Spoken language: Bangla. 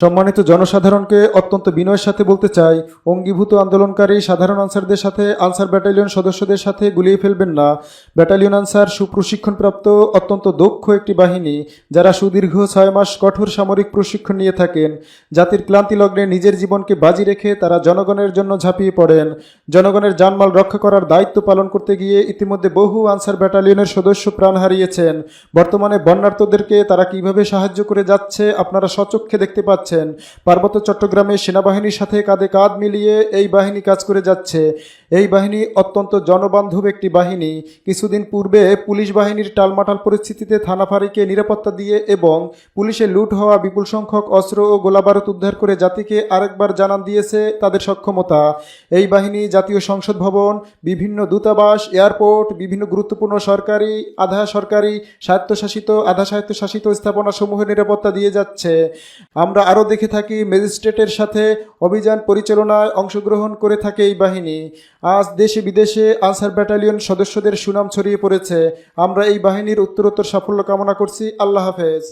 সম্মানিত জনসাধারণকে অত্যন্ত বিনয়ের সাথে বলতে চাই, অঙ্গীভূত আন্দোলনকারী সাধারণ আনসারদের সাথে আনসার ব্যাটালিয়ন সদস্যদের সাথে গুলিয়ে ফেলবেন না। ব্যাটালিয়ন আনসার সুপ্রশিক্ষণপ্রাপ্ত, অত্যন্ত দক্ষ একটি বাহিনী, যারা সুদীর্ঘ ছয় মাস কঠোর সামরিক প্রশিক্ষণ নিয়ে থাকেন। জাতির ক্লান্তি লগ্নে নিজের জীবনকে বাজি রেখে তারা জনগণের জন্য ঝাঁপিয়ে পড়েন। জনগণের জানমাল রক্ষা করার দায়িত্ব পালন করতে গিয়ে ইতিমধ্যে বহু আনসার ব্যাটালিয়নের সদস্য প্রাণ হারিয়েছেন। বর্তমানে বন্যার্থদেরকে তারা কীভাবে সাহায্য করে যাচ্ছে আপনারা সচক্ষে দেখতে পাচ্ছেন। পার্বত্য চট্টগ্রামে সেনাবাহিনীর সাথে কাঁধে কাঁধ মিলিয়ে এই বাহিনী কাজ করে যাচ্ছে। এই বাহিনী অত্যন্ত জনবান্ধব একটি বাহিনী। কিছুদিন পূর্বে পুলিশ বাহিনীর টালমাটাল পরিস্থিতিতে থানা ফাঁড়িকে নিরাপত্তা দিয়ে এবং পুলিশে লুট হওয়া বিপুল সংখ্যক অস্ত্র ও গোলাবারুদ উদ্ধার করে জাতিকে আরেকবার জানান দিয়েছে তাদের সক্ষমতা। এই বাহিনী জাতীয় সংসদ ভবন, বিভিন্ন দূতাবাস, এয়ারপোর্ট, বিভিন্ন গুরুত্বপূর্ণ সরকারি, আধা সরকারি, স্বায়ত্তশাসিত, আধা স্বায়ত্তশাসিত স্থাপনা সমূহের নিরাপত্তা দিয়ে যাচ্ছে। আমরা আরও দেখে থাকি, ম্যাজিস্ট্রেটের সাথে অভিযান পরিচালনায় অংশগ্রহণ করে থাকে এই বাহিনী। আজ দেশে বিদেশে আনসার ব্যাটালিয়ন সদস্যদের সুনাম ছড়িয়ে পড়েছে। আমরা এই বাহিনীর উত্তরোত্তর সাফল্য কামনা করছি। আল্লাহ হাফেজ।